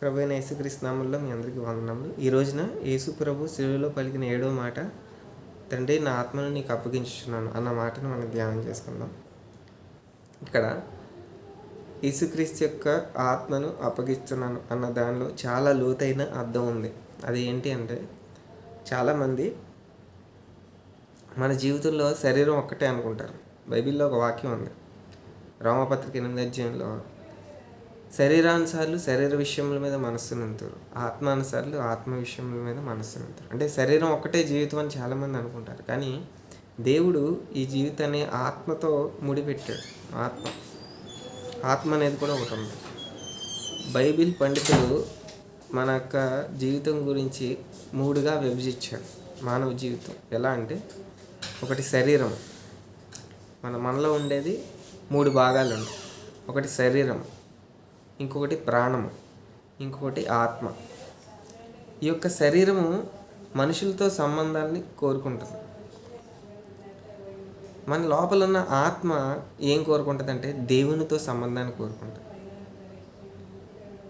ప్రభు అయిన యేసుక్రీస్తు మీ అందరికీ వందనములు. ఈ రోజున యేసు ప్రభు శిలువలో పలికిన ఏడో మాట తండ్రి నా ఆత్మను నీకు అప్పగించున్నాను అన్న మాటను మనం ధ్యానం చేసుకుందాం. ఇక్కడ యేసుక్రీస్తు యొక్క ఆత్మను అప్పగిస్తున్నాను అన్న దానిలో చాలా లోతైన అర్థం ఉంది. అది ఏంటి అంటే చాలామంది మన జీవితంలో శరీరం ఒక్కటే అనుకుంటారు. బైబిల్లో ఒక వాక్యం ఉంది. రోమపత్రిక ఎనిమిది అధ్యాయంలో శరీరానుసార్లు శరీర విషయముల మీద మనస్సు నింతారు ఆత్మానుసార్లు ఆత్మ విషయముల మీద మనస్సు నింతారు అంటే శరీరం ఒక్కటే జీవితం అని చాలామంది అనుకుంటారు. కానీ దేవుడు ఈ జీవితాన్ని ఆత్మతో ముడిపెట్టాడు. ఆత్మ ఆత్మ అనేది కూడా ఒకటి ఉంది బైబిల్ పండితులు మన యొక్క జీవితం గురించి మూడుగా విభజించాడు. మానవ జీవితం ఎలా అంటే ఒకటి శరీరం. మన మనలో ఉండేది మూడు భాగాలు ఉన్నాయి ఒకటి శరీరం ఇంకొకటి ప్రాణము ఇంకొకటి ఆత్మ. ఈ యొక్క శరీరము మనుషులతో సంబంధాన్ని కోరుకుంటుంది. మన లోపల ఉన్న ఆత్మ ఏం కోరుకుంటుందంటే దేవునితో సంబంధాన్ని కోరుకుంటుంది.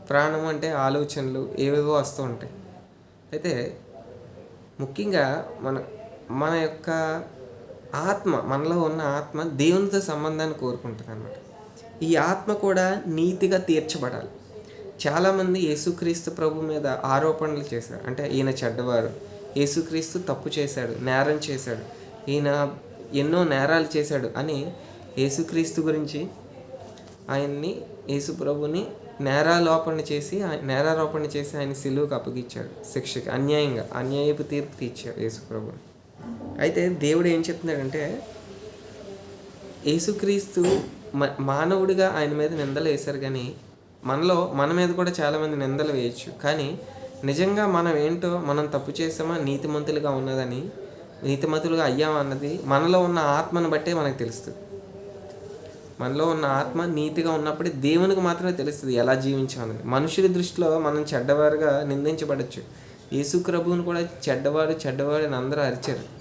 ప్రాణం అంటే ఆలోచనలు ఏవేవో వస్తూ ఉంటాయి. అయితే ముఖ్యంగా మన మన యొక్క ఆత్మ మనలో ఉన్న ఆత్మ దేవునితో సంబంధాన్ని కోరుకుంటుంది అన్నమాట ఈ ఆత్మ కూడా నీతిగా తీర్చబడాలి. చాలామంది యేసుక్రీస్తు ప్రభు మీద ఆరోపణలు చేశారు. అంటే ఈయన చెడ్డవారు. యేసుక్రీస్తు తప్పు చేశాడు నేరం చేశాడు ఈయన ఎన్నో నేరాలు చేశాడు అని యేసుక్రీస్తు గురించి ఆయన్ని యేసు ప్రభుని నేరాలోపణ చేసి నేరారోపణ చేసి ఆయన సిలువుకు అప్పగించాడు శిక్షకి అన్యాయంగా అన్యాయపు తీర్పు తీర్చాడు యేసుప్రభు అయితే దేవుడు ఏం చెప్తున్నాడంటే యేసుక్రీస్తు మానవుడిగా ఆయన మీద నిందలు వేశారు కానీ మనలో మన మీద కూడా చాలామంది నిందలు వేయచ్చు. కానీ నిజంగా మనం ఏంటో మనం తప్పు చేసామా నీతిమంతులుగా ఉన్నదని నీతిమంతులుగా అయ్యామా అన్నది మనలో ఉన్న ఆత్మను బట్టే మనకు తెలుస్తుంది. మనలో ఉన్న ఆత్మ నీతిగా ఉన్నప్పుడే దేవునికి మాత్రమే తెలుస్తుంది ఎలా జీవించామని మనుషుల దృష్టిలో మనం చెడ్డవారుగా నిందించబడచ్చు. యేసు కూడా చెడ్డవాడు చెడ్డవాడు అని అందరూ అరిచారు.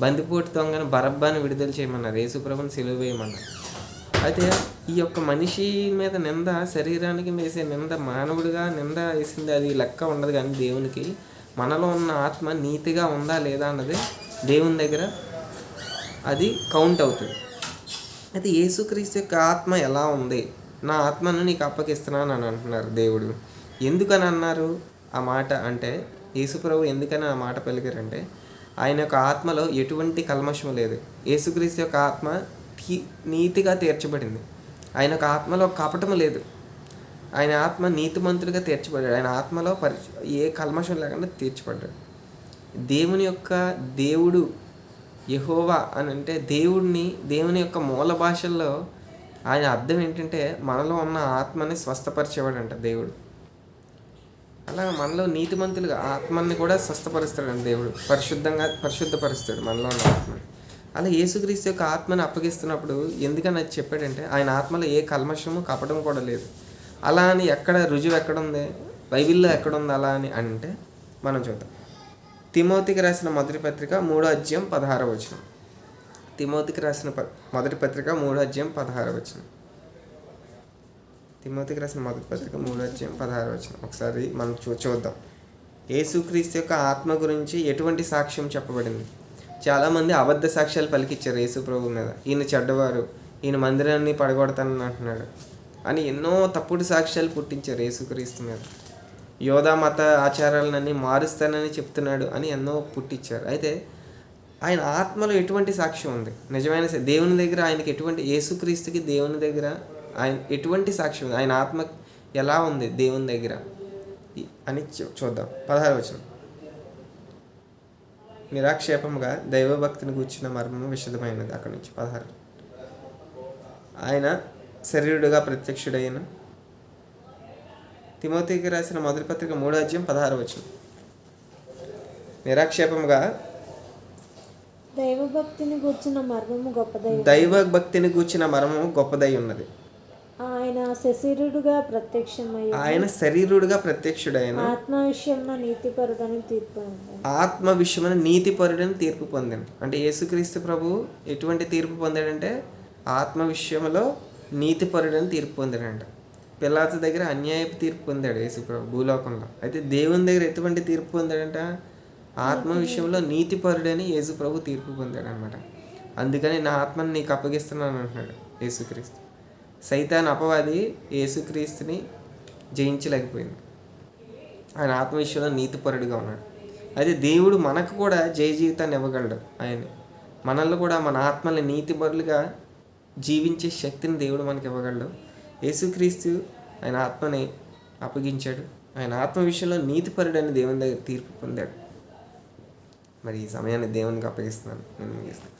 బందిపోటు దొంగను బరబ్బాను విడుదల చేయమన్నారు. యేసుప్రభుని సెలవు వేయమన్నారు. అయితే ఈ యొక్క మనిషి మీద నింద శరీరానికి వేసే నింద మానవుడిగా నింద వేసింది అది లెక్క ఉండదు కానీ దేవునికి. మనలో ఉన్న ఆత్మ నీతిగా ఉందా లేదా అన్నది దేవుని దగ్గర అది కౌంట్ అవుతుంది. అయితే యేసుక్రీస్తు యొక్క ఆత్మ ఎలా ఉంది? నా ఆత్మను నీకు అప్పగిస్తున్నాను అని అంటున్నారు దేవుడు. ఎందుకని అన్నారు? ఆ మాట అంటే యేసుప్రభు ఎందుకని ఆ మాట పలికారంటే ఆయన యొక్క ఆత్మలో ఎటువంటి కల్మషం లేదు. యేసుక్రీస్తు యొక్క ఆత్మ నీతిగా తీర్చబడింది. ఆయన ఒక ఆత్మలో కపటం లేదు. ఆయన ఆత్మ నీతిమంతుడిగా తీర్చబడ్డాడు. ఆయన ఆత్మలో పరి ఏ కల్మషం లేకుండా తీర్చబడ్డాడు. దేవుని యొక్క దేవుడు యహోవా అని అంటే దేవుడిని దేవుని యొక్క మూల భాషల్లో ఆయన అర్థం ఏంటంటే మనలో ఉన్న ఆత్మని స్వస్థపరిచేవాడంట దేవుడు. అలా మనలో నీతిమంతులుగా ఆత్మని కూడా స్వస్థపరుస్తాడు దేవుడు. పరిశుద్ధంగా పరిశుద్ధపరుస్తాడు మనలో ఉన్న ఆత్మని. అలా యేసుక్రీస్తు యొక్క ఆత్మని అప్పగిస్తున్నప్పుడు ఎందుకని అది చెప్పాడంటే ఆయన ఆత్మలో ఏ కల్మషము కపటం కూడా లేదు. అలా అని ఎక్కడ రుజువు ఎక్కడ ఉంది బైబిల్లో ఎక్కడ ఉంది అలా అని అంటే మనం చూద్దాం. తిమోతికి రాసిన మొదటి పత్రిక మూడో అధ్యాయం పదహార వచనం. తిమోతికి రాసిన ప- మొదటి పత్రిక మూడో అధ్యాయం పదహార వచనం. తిమోతికి రాసిన మొదటి పత్రిక మూడో అధ్యాయం పదహారు వచనం. ఒకసారి మనం చూ చూద్దాం. యేసుక్రీస్తు యొక్క ఆత్మ గురించి ఎటువంటి సాక్ష్యం చెప్పబడింది? చాలామంది అబద్ధ సాక్ష్యాలు పలికిచ్చారు యేసుప్రభు మీద. ఈయన చెడ్డవారు. ఈయన మందిరాన్ని పడగొడతానని అంటున్నాడు. అని ఎన్నో తప్పుడు సాక్ష్యాలు పుట్టించారు యేసుక్రీస్తు మీద. యోధా మత ఆచారాలన్నీ మారుస్తానని చెప్తున్నాడు అని ఎన్నో పుట్టించారు అయితే ఆయన ఆత్మలో ఎటువంటి సాక్ష్యం ఉంది? నిజమైన దేవుని దగ్గర ఆయనకి ఎటువంటి యేసుక్రీస్తుకి దేవుని దగ్గర ఆయన ఎటువంటి సాక్ష్యం ఉంది? ఆయన ఆత్మ ఎలా ఉంది దేవుని దగ్గర? అని చూ- చూద్దాం. పదహారు వచనం. నిరాక్షేపముగా దైవభక్తిని కూర్చున్న మర్మము విషదమైనది అక్కడి నుంచి పదహారు. ఆయన శరీరుడుగా ప్రత్యక్షుడైన తిమోతికి రాసిన మొదటి పత్రిక మూడో అధ్యాయం పదహారు వచనం. నిరాక్షేపముగా దైవభక్తిని కూర్చున్న మర్మము గొప్పదై దైవ భక్తిని కూర్చిన మర్మము గొప్పదై ఉన్నది. ప్రత్యక్షమై ఆయన శరీరుడుగా ప్రత్యక్షుడైన ఆత్మ విషయంలో నీతిపరుడని తీర్పు ఉంది. ఆత్మ విషయమైన నీతిపరుడని తీర్పు పొందాడు. అంటే యేసుక్రీస్తు ప్రభు ఎటువంటి తీర్పు పొందాడంటే ఆత్మ విషయంలో నీతిపరుడని తీర్పు పొందాడంట. పిల్లాత దగ్గర అన్యాయపు తీర్పు పొందాడు యేసుప్రభు భూలోకంలో. అయితే దేవుని దగ్గర ఎటువంటి తీర్పు పొందాడంట? ఆత్మ విషయంలో నీతిపరుడని యేసుప్రభు తీర్పు పొందాడు అనమాట అందుకని నా ఆత్మని నీకు అప్పగిస్తున్నాను అంటున్నాడు యేసుక్రీస్తు. సైతాన్ అపవాది యేసుక్రీస్తుని జయించలేకపోయింది. ఆయన ఆత్మవిషయంలో నీతిపరుడిగా ఉన్నాడు. అయితే దేవుడు మనకు కూడా జయ జీవితాన్ని ఇవ్వగలడు ఆయన మనల్ని కూడా మన ఆత్మల్ని నీతిపరులుగా జీవించే శక్తిని దేవుడు మనకి ఇవ్వగలడు. యేసుక్రీస్తు ఆయన ఆత్మని అప్పగించాడు. ఆయన ఆత్మ విషయంలో అని దేవుని దగ్గర తీర్పు పొందాడు. మరి ఈ సమయాన్ని దేవునికి అప్పగిస్తున్నాను. నేను ముగిస్తాను